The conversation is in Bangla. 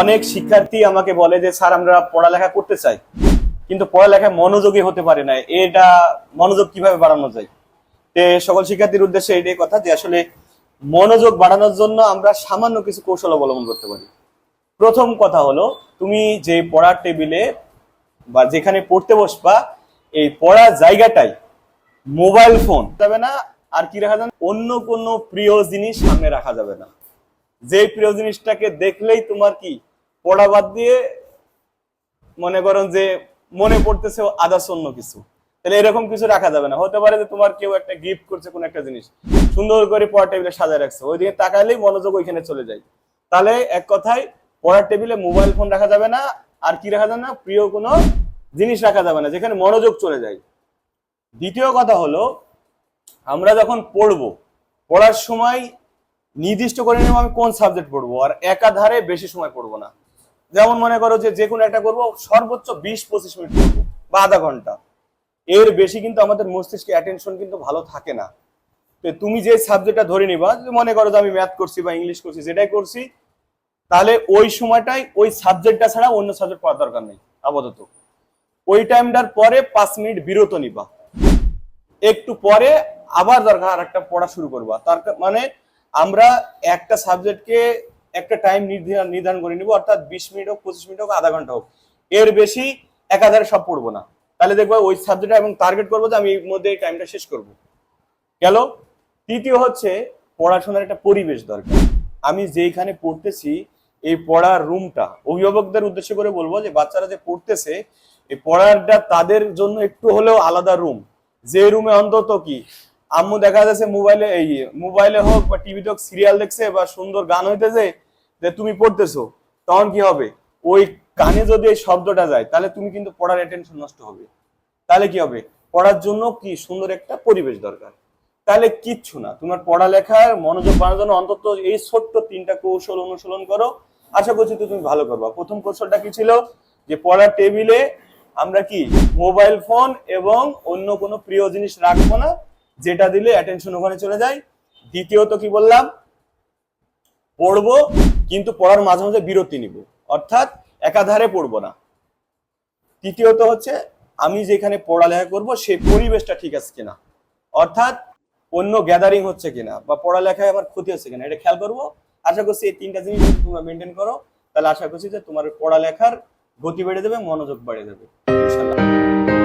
অনেক শিক্ষার্থী আমাকে বলে যে, স্যার, আমরা পড়ালেখা করতে চাই, কিন্তু পড়ালেখায় মনোযোগী হতে পারে না। এটা মনোযোগ কীভাবে বাড়ানো যায়? তে সকল শিক্ষার্থীর উদ্দেশ্যে এটাই কথা যে, আসলে মনোযোগ বাড়ানোর জন্য আমরা সামান্য কিছু কৌশল অবলম্বন করতে পারি। প্রথম কথা হলো, তুমি যে পড়ার টেবিলে বা যেখানে পড়তে বসবা, এই পড়ার জায়গাটাই মোবাইল ফোন যাবে না, আর কি রাখা যাবে? অন্য কোনো প্রিয় জিনিস সামনে রাখা যাবে না। যে প্রিয় জিনিসটাকে দেখলেই তোমার কি পড়া বাদ দিয়ে মনে করো যে মনে পড়তেছে আদার্স অন্য কিছু। তাহলে এরকম কিছু রাখা যাবে না। হতে পারে যে তোমার কেউ একটা গিফট করছে কোন একটা জিনিস, সুন্দর করে পড়ার টেবিলে সাজায় রাখছে, ওইদিকে তাকালেই মনোযোগ ওইখানে চলে যায়। তাহলে এক কথায় পড়ার টেবিলে মোবাইল ফোন রাখা যাবে না, আর কি রাখা যাবে না? প্রিয় কোনো জিনিস রাখা যাবে না, যেখানে মনোযোগ চলে যায়। দ্বিতীয় কথা হলো, আমরা যখন পড়ব, পড়ার সময় নির্দিষ্ট করে নেব আমি কোন সাবজেক্ট পড়ব, আর একাধারে বেশি সময় পড়ব না। যেমন মনে করো যে যে কোনো একটা করব, সর্বোচ্চ বিশ পঁচিশ মিনিট পড়ব বা আধা ঘণ্টা। এর বেশি কিন্তু আমাদের মস্তিষ্কে অ্যাটেনশন কিন্তু ভালো থাকে না। তো তুমি যে সাবজেক্টটা ধরে নিবা মনে করো যে আমি ম্যাথ করছি বা ইংলিশ করছি, যেটাই করছি, তাহলে ওই সময়টাই ওই সাবজেক্টটা ছাড়া অন্য সাবজেক্ট পড়ার দরকার নেই, আপাতত। ওই টাইমটার পরে পাঁচ মিনিট বিরত নিবা। একটু পরে আবার দরকার আর একটা পড়া শুরু করবা। তার মানে আমরা একটা সাবজেক্টকে একটা টাইম নির্ধারণ করে নিব, অর্থাৎ বিশ মিনিট হোক, পঁচিশ মিনিট হোক, আধা ঘণ্টা হোক। এর বেশি একাধারে সব পড়ব না। তাহলে দেখব ওই সাবজেক্টটা এবং টার্গেট করব যে আমি এর মধ্যে এই টাইমটা শেষ করব। গেল? তৃতীয় হচ্ছে পড়াশোনার একটা পরিবেশ দরকার। আমি যেইখানে পড়তেছি, এই পড়ার রুমটা অভিভাবকদের উদ্দেশ্য করে বলব যে বাচ্চারা যে পড়তেছে, এই পড়ারটা তাদের জন্য একটু হলেও আলাদা রুম যে রুমে অন্তত কি, আম্মু দেখা যাচ্ছে মোবাইলে এই মোবাইলে হোক বা টিভিতে হোক সিরিয়াল দেখছে বা সুন্দর গান হইতেছে যে তুমি পড়তেছো, তখন কি হবে? ওই কানে যদি এই শব্দটা যায়, তাহলে তুমি কিন্তু পড়ার অ্যাটেনশন নষ্ট হবে। তাহলে কি হবে? পড়ার জন্য কি সুন্দর একটা পরিবেশ দরকার। তাহলে কিচ্ছু না। তোমার পড়ালেখার মনোযোগ বাড়ানোর জন্য অন্তত এই ছোট্ট তিনটা কৌশল অনুশীলন করো। আশা করছি তো তুমি ভালো করবা। প্রথম কৌশলটা কি ছিল? যে পড়ার টেবিলে আমরা কি? মোবাইল ফোন এবং অন্য কোনো প্রিয় জিনিস রাখব না, যেটা দিলে অ্যাটেনশন ওখানে চলে যায়। দ্বিতীয়ত কি বললাম? পড়ব কিন্তু পড়ার মাঝে মাঝে বিরতি নিব। অর্থাৎ একাধারে পড়ব না। তৃতীয়ত হচ্ছে, আমি যেখানে পড়ালেখা করব সেই পরিবেশটা ঠিক আছে কিনা? অর্থাৎ অন্য গ্যাদারিং হচ্ছে কিনা? বা পড়ালেখায় আমার ক্ষতি হচ্ছে কিনা? এটা খেয়াল করব। আশা করছি এই তিনটা জিনিস তোমরা মেনটেন করো, তাহলে আশা করছি যে তোমার পড়ালেখার গতি বেড়ে দেবে, মনোযোগ বাড়িয়ে দেবে। ইনশাল্লাহ